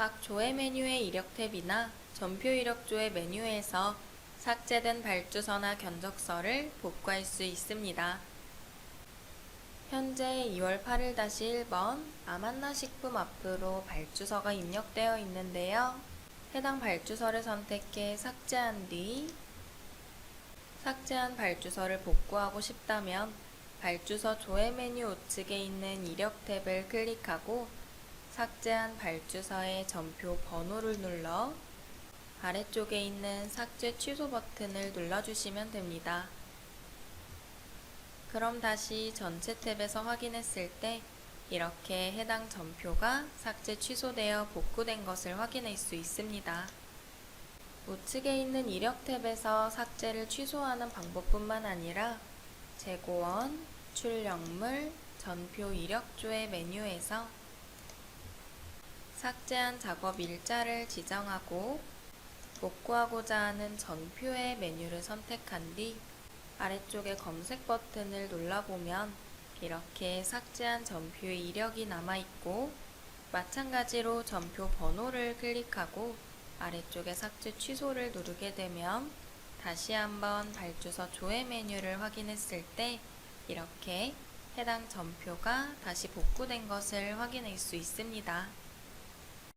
각 조회 메뉴의 이력 탭이나 전표 이력조의 메뉴에서 삭제된 발주서나 견적서를 복구할 수 있습니다. 현재 2월 8일 1번 아만나 식품 앞으로 발주서가 입력되어 있는데요. 해당 발주서를 선택해 삭제한 뒤 삭제한 발주서를 복구하고 싶다면 발주서 조회 메뉴 우측에 있는 이력 탭을 클릭하고 삭제한 발주서의 전표 번호를 눌러 아래쪽에 있는 삭제 취소 버튼을 눌러주시면 됩니다. 그럼 다시 전체 탭에서 확인했을 때 이렇게 해당 전표가 삭제 취소되어 복구된 것을 확인할 수 있습니다. 우측에 있는 이력 탭에서 삭제를 취소하는 방법뿐만 아니라 재고원, 출력물, 전표 이력조의 메뉴에서 삭제한 작업 일자를 지정하고 복구하고자 하는 전표의 메뉴를 선택한 뒤 아래쪽에 검색 버튼을 눌러보면 이렇게 삭제한 전표의 이력이 남아있고 마찬가지로 전표 번호를 클릭하고 아래쪽에 삭제 취소를 누르게 되면 다시 한번 발주서 조회 메뉴를 확인했을 때 이렇게 해당 전표가 다시 복구된 것을 확인할 수 있습니다.